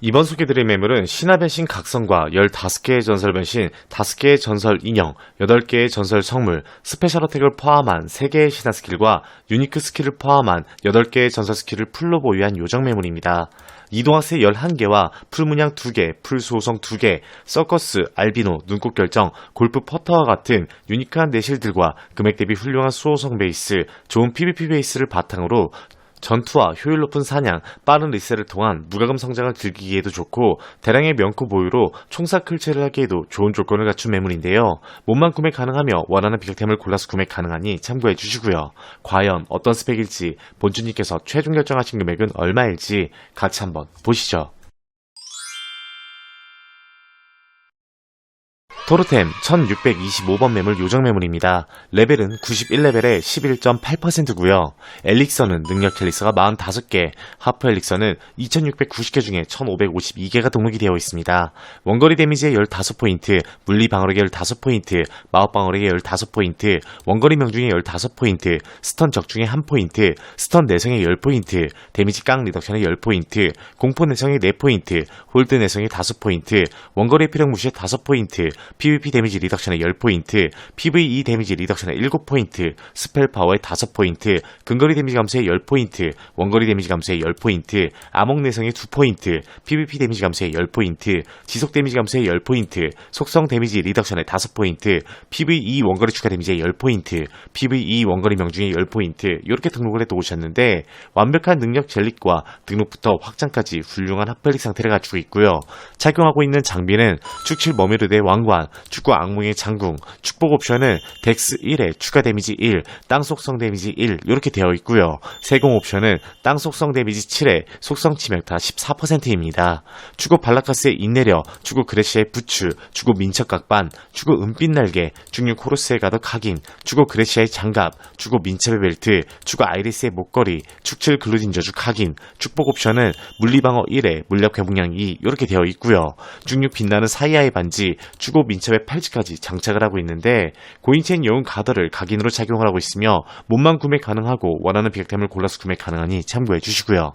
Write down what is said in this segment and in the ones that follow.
이번 소개드릴 매물은 신화변신 각성과 15개의 전설 변신, 5개의 전설 인형, 8개의 전설 성물, 스페셜 어택을 포함한 3개의 신화 스킬과 유니크 스킬을 포함한 8개의 전설 스킬을 풀로 보유한 요정 매물입니다. 이동학세 11개와 풀문양 2개, 풀소성 2개, 서커스, 알비노, 눈꽃 결정, 골프 퍼터와 같은 유니크한 내실들과 금액 대비 훌륭한 수호성 베이스, 좋은 PVP 베이스를 바탕으로 전투와 효율 높은 사냥, 빠른 리셋을 통한 무과금 성장을 즐기기에도 좋고 대량의 명코 보유로 총사 클체를 하기에도 좋은 조건을 갖춘 매물인데요. 몸만 구매 가능하며 원하는 비격템을 골라서 구매 가능하니 참고해 주시고요. 과연 어떤 스펙일지 본주님께서 최종 결정하신 금액은 얼마일지 같이 한번 보시죠. 토르템 1625번 매물 요정 매물입니다. 레벨은 91레벨에 11.8%고요. 엘릭서는 능력 캘릭서가 45개, 하프 엘릭서는 2690개 중에 1552개가 등록이 되어 있습니다. 원거리 데미지에 15포인트, 물리 방어력에 15포인트, 마법 방어력에 15포인트, 원거리 명중에 15포인트, 스턴 적중에 1포인트, 스턴 내성에 10포인트, 데미지 깡 리덕션에 10포인트, 공포 내성에 4포인트, 홀드 내성에 5포인트, 원거리 피력 무시에 5포인트, PVP 데미지 리덕션에 10포인트, PVE 데미지 리덕션에 7포인트, 스펠 파워에 5포인트, 근거리 데미지 감소에 10포인트, 원거리 데미지 감소에 10포인트, 암흑 내성에 2포인트, PVP 데미지 감소에 10포인트, 지속 데미지 감소에 10포인트, 속성 데미지 리덕션에 5포인트, PVE 원거리 추가 데미지에 10포인트, PVE 원거리 명중에 10포인트, 이렇게 등록을 해도 오셨는데, 완벽한 능력 젤릭과 등록부터 확장까지 훌륭한 핫펠릭 상태를 갖추고 있고요. 착용하고 있는 장비는 축칠 머미르드의 왕관, 축구 악몽의 장궁, 축복 옵션은 덱스 1에 추가 데미지 1, 땅 속성 데미지 1 이렇게 되어 있고요. 세공 옵션은 땅 속성 데미지 7에 속성 치명타 14%입니다. 축구 발라카스의 인내려, 축구 그레시의 부추, 축구 민첩 각반, 축구 은빛 날개, 중력 코르스의 가덕 각인, 축구 그레시아의 장갑, 축구 민첩의 벨트, 축구 아이리스의 목걸이, 축칠 글루딘 저주 각인, 축복 옵션은 물리방어 1에 물력 회복량 2 이렇게 되어 있고요. 중력 빛나는 사이아의 반지, 축구 민 첩의 팔찌까지 장착을 하고 있는데 고인체인 여운 가더를 각인으로 착용을 하고 있으며 몸만 구매 가능하고 원하는 비격템을 골라서 구매 가능하니 참고해 주시고요.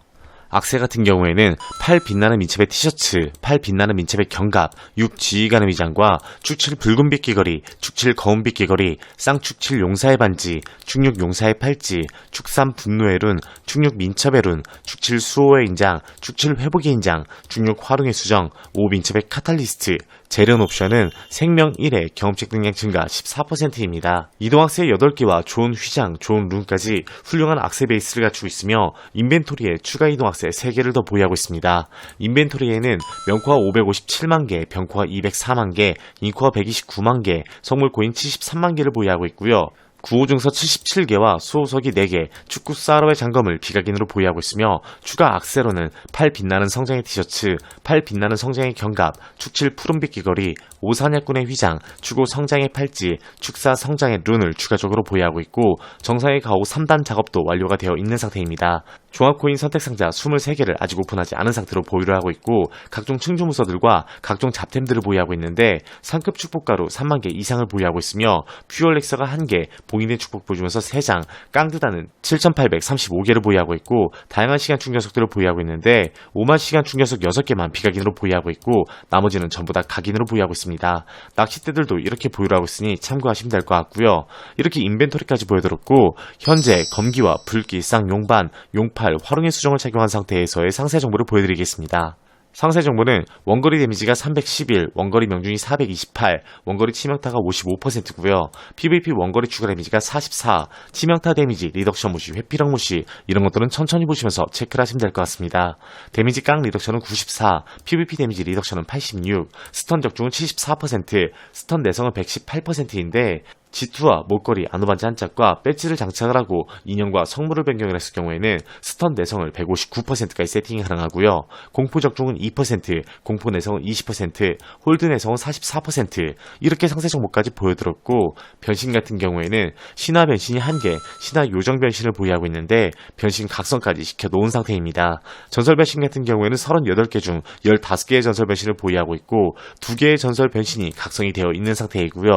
악세 같은 경우에는 팔 빛나는 민첩의 티셔츠, 팔 빛나는 민첩의 견갑, 6 지휘관의 위장과 축칠 붉은빛 귀걸이, 축칠 거운빛 귀걸이, 쌍축칠 용사의 반지, 축육 용사의 팔찌, 축삼 분노의 룬, 축육 민첩의 룬, 축칠 수호의 인장, 축칠 회복의 인장, 축육 화룡의 수정, 5 민첩의 카탈리스트, 재련 옵션은 생명 1의 경험치 능력 증가 14%입니다. 이동학세 8개와 좋은 휘장, 좋은 룬까지 훌륭한 악세 베이스를 갖추고 있으며 인벤토리에 추가 이동학세 3개를 더 보유하고 있습니다. 인벤토리에는 명코어 557만 개, 병코어 204만 개, 인코어 129만 개, 성물 코인 73만 개를 보유하고 있고요. 구호증서 77개와 수호석이 4개, 축구 사러의 장검을 비각인으로 보유하고 있으며 추가 악세로는 팔 빛나는 성장의 티셔츠, 팔 빛나는 성장의 견갑, 축칠 푸른빛 귀걸이, 오사냥꾼의 휘장, 추고 성장의 팔찌, 축사 성장의 룬을 추가적으로 보유하고 있고 정상의 가오 3단 작업도 완료가 되어 있는 상태입니다. 종합코인 선택 상자 23개를 아직 오픈하지 않은 상태로 보유를 하고 있고 각종 층주무서들과 각종 잡템들을 보유하고 있는데 상급 축복가루 3만 개 이상을 보유하고 있으며 퓨얼렉서가 1개, 봉인된 축복 보여주면서 3장, 깡드다는 7,835개를 보유하고 있고 다양한 시간 충전석들을 보유하고 있는데 5만 시간 충전석 6개만 비각인으로 보유하고 있고 나머지는 전부 다 각인으로 보유하고 있습니다. 낚싯대들도 이렇게 보유를 하고 있으니 참고하시면 될 것 같고요. 이렇게 인벤토리까지 보여드렸고 현재 검기와 불기, 쌍 용반, 용 팔, 화룡의 수정을 착용한 상태에서의 상세 정보를 보여드리겠습니다. 상세 정보는 원거리 데미지가 311, 원거리 명중이 428, 원거리 치명타가 55%고요. PVP 원거리 추가 데미지가 44, 치명타 데미지, 리덕션 무시, 회피력 무시 이런 것들은 천천히 보시면서 체크를 하시면 될 것 같습니다. 데미지 깡 리덕션은 94, PVP 데미지 리덕션은 86, 스턴 적중은 74%, 스턴 내성은 118%인데 G2와 목걸이, 안우반지 한 짝과 배지를 장착을 하고 인형과 성물을 변경을 했을 경우에는 스턴 내성을 159%까지 세팅이 가능하고요. 공포 적중은 2%, 공포 내성은 20%, 홀드 내성은 44% 이렇게 상세 정보까지 보여드렸고 변신 같은 경우에는 신화 변신이 1개, 신화 요정 변신을 보유하고 있는데 변신 각성까지 시켜놓은 상태입니다. 전설 변신 같은 경우에는 38개 중 15개의 전설 변신을 보유하고 있고 2개의 전설 변신이 각성이 되어 있는 상태이고요.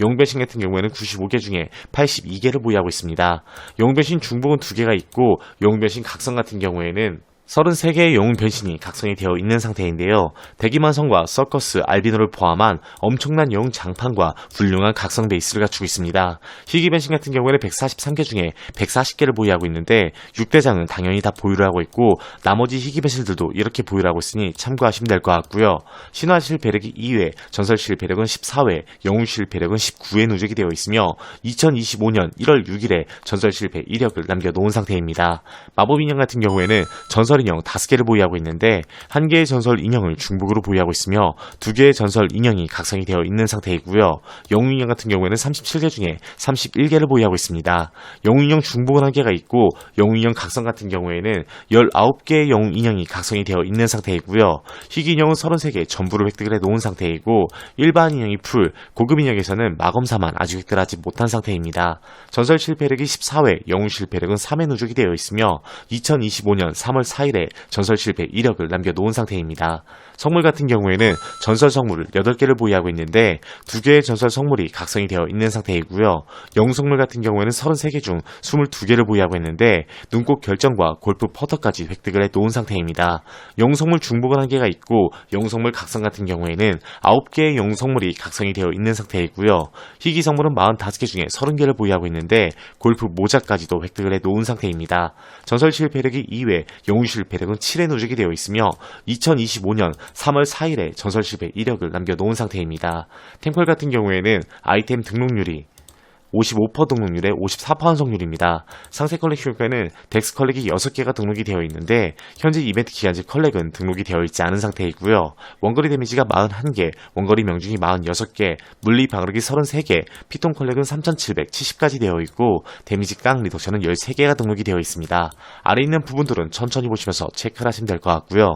용 변신 같은 경우에는 95개 중에 82개를 보유하고 있습니다. 용변신 중복은 2개가 있고 용변신 각성 같은 경우에는 33개의 영웅 변신이 각성이 되어 있는 상태인데요. 대기만성과 서커스, 알비노를 포함한 엄청난 영웅 장판과 훌륭한 각성 베이스를 갖추고 있습니다. 희귀 변신 같은 경우에는 143개 중에 140개를 보유하고 있는데 6대장은 당연히 다 보유를 하고 있고 나머지 희귀 변신들도 이렇게 보유를 하고 있으니 참고하시면 될 것 같고요. 신화 실 배력이 2회, 전설 실 배력은 14회, 영웅 실 배력은 19회 누적이 되어 있으며 2025년 1월 6일에 전설 실 배 이력을 남겨놓은 상태입니다. 마법 인형 같은 경우에는 전설 인형 5개를 보유하고 있는데 한 개의 전설 인형을 중복으로 보유하고 있으며 두 개의 전설 인형이 각성이 되어 있는 상태이고요. 영웅 인형 같은 경우에는 37개 중에 31개를 보유하고 있습니다. 영웅 인형 중복은 한 개가 있고 영웅 인형 각성 같은 경우에는 19개의 영웅 인형이 각성이 되어 있는 상태이고요. 희귀 인형은 33개 전부를 획득을 해 놓은 상태이고 일반 인형이 풀, 고급 인형에서는 마검사만 아직 획득하지 못한 상태입니다. 전설 실패력이 14회, 영웅 실패력은 3회 누적이 되어 있으며 2025년 3월 4일 에 전설 실패 이력을 남겨놓은 상태입니다. 성물 같은 경우에는 전설 성물을 8개를 보유하고 있는데 2개의 전설 성물이 각성이 되어 있는 상태이고요. 영웅 성물 같은 경우에는 33개 중 22개를 보유하고 있는데 눈꽃 결정과 골프 퍼터까지 획득을 해 놓은 상태입니다. 영웅 성물 중복은 한 개가 있고 영웅 성물 각성 같은 경우에는 9개의 영웅 성물이 각성이 되어 있는 상태이고요. 희귀 성물은 45개 중에 30개를 보유하고 있는데 골프 모자까지도 획득을 해 놓은 상태입니다. 전설 실패력이 2회, 영웅 실패력은 7회 누적이 되어 있으며 2025년 3월 4일에 전설 실패 이력을 남겨놓은 상태입니다. 템펄 같은 경우에는 아이템 등록률이 55% 등록률에 54% 완성률입니다. 상세 컬렉션에는 덱스 컬렉이 6개가 등록이 되어 있는데 현재 이벤트 기간제 컬렉은 등록이 되어 있지 않은 상태이고요. 원거리 데미지가 41개, 원거리 명중이 46개, 물리 방어력이 33개, 피통 컬렉은 3770까지 되어 있고 데미지 깡 리덕션은 13개가 등록이 되어 있습니다. 아래 있는 부분들은 천천히 보시면서 체크를 하시면 될 것 같고요.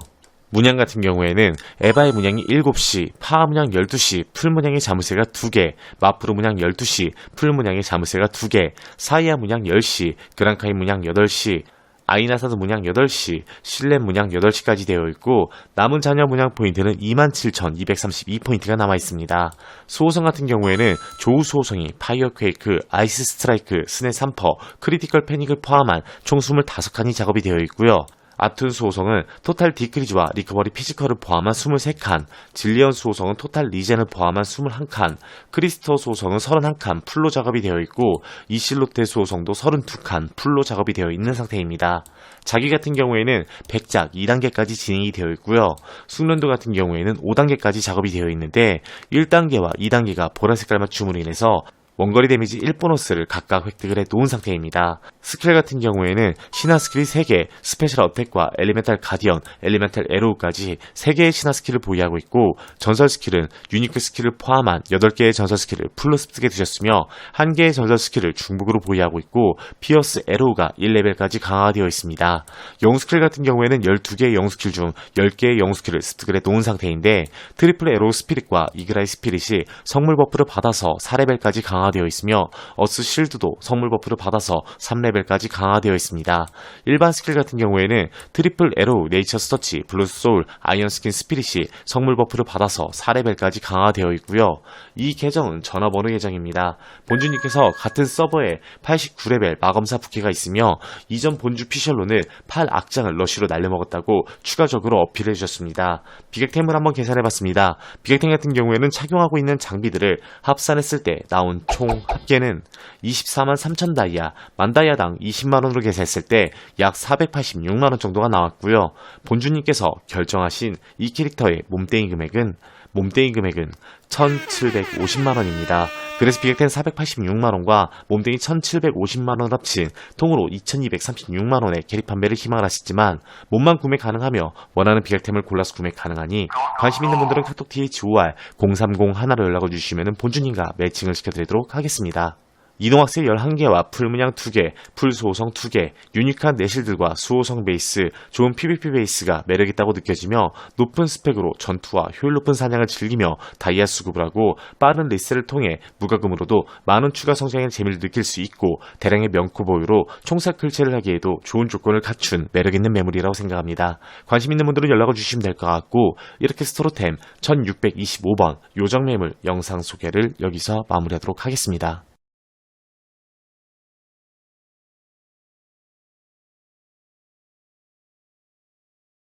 문양 같은 경우에는 에바의 문양이 7시, 파하 문양 12시, 풀 문양의 자물쇠가 2개, 마프로 문양 12시, 풀 문양의 자물쇠가 2개, 사이아 문양 10시, 그랑카이 문양 8시, 아이나사드 문양 8시, 실렘 문양 8시까지 되어 있고 남은 자녀 문양 포인트는 27,232포인트가 남아 있습니다. 수호성 같은 경우에는 조우 수호성이 파이어 퀘이크, 아이스 스트라이크, 스네 3퍼, 크리티컬 패닉을 포함한 총 25칸이 작업이 되어 있고요. 아툰 수호성은 토탈 디크리즈와 리커버리 피지컬을 포함한 23칸, 질리언 수호성은 토탈 리젠을 포함한 21칸, 크리스터 수호성은 31칸 풀로 작업이 되어 있고 이실로테 수호성도 32칸 풀로 작업이 되어 있는 상태입니다. 자기 같은 경우에는 100작 2단계까지 진행이 되어 있고요. 숙련도 같은 경우에는 5단계까지 작업이 되어 있는데 1단계와 2단계가 보라 색깔 맞춤으로 인해서 원거리 데미지 1보너스를 각각 획득을 해 놓은 상태입니다. 스킬 같은 경우에는 신화 스킬이 3개, 스페셜 어택과 엘리멘탈 가디언, 엘리멘탈 에로우까지 3개의 신화 스킬을 보유하고 있고 전설 스킬은 유니크 스킬을 포함한 8개의 전설 스킬을 풀로 습득해 두셨으며 1개의 전설 스킬을 중복으로 보유하고 있고 피어스 에로우가 1레벨까지 강화가 되어 있습니다. 영웅 스킬 같은 경우에는 12개의 영웅 스킬 중 10개의 영웅 스킬을 습득을 해 놓은 상태인데 트리플 에로우 스피릿과 이그라이 스피릿이 성물 버프를 받아서 4레벨까지 강화 강화되어 있으며 어스 실드도 성물 버프를 받아서 3레벨까지 강화되어 있습니다. 일반 스킬 같은 경우에는 트리플 에로우, 네이처 스터치, 블루스 소울, 아이언 스킨 스피릿이 성물 버프를 받아서 4레벨까지 강화되어 있고요. 이 계정은 전화번호 계정입니다. 본주님께서 같은 서버에 89레벨 마검사 부캐가 있으며 이전 본주 피셜로는 8 악장을 러쉬로 날려먹었다고 추가적으로 어필해 주셨습니다. 비객템을 한번 계산해 봤습니다. 비객템 같은 경우에는 착용하고 있는 장비들을 합산했을 때 나온 총 합계는 24만 3천 다이아, 만 다이아당 20만 원으로 계산했을 때 약 486만 원 정도가 나왔고요. 본주님께서 결정하신 이 캐릭터의 몸땡이 금액은 몸땡이 금액은 1,750만 원입니다. 그래서 비객템 486만 원과 몸땡이 1,750만 원 합친 통으로 2,236만 원의 캐릭 판매를 희망을 하시지만 몸만 구매 가능하며 원하는 비객템을 골라서 구매 가능하니 관심 있는 분들은 카톡 THOR 030 하나로 연락을 주시면 본주님과 매칭을 시켜드리도록 하겠습니다. 이동학생 11개 와 풀 문양 2개, 풀 수호성 2개, 유니크한 내실들과 수호성 베이스, 좋은 PVP 베이스가 매력있다고 느껴지며 높은 스펙으로 전투와 효율 높은 사냥을 즐기며 다이아 수급을 하고 빠른 리스를 통해 무과금으로도 많은 추가 성장의 재미를 느낄 수 있고 대량의 명코 보유로 총살 클체를 하기에도 좋은 조건을 갖춘 매력있는 매물이라고 생각합니다. 관심 있는 분들은 연락을 주시면 될 것 같고 이렇게 스토로템 1625번 요정 매물 영상 소개를 여기서 마무리하도록 하겠습니다.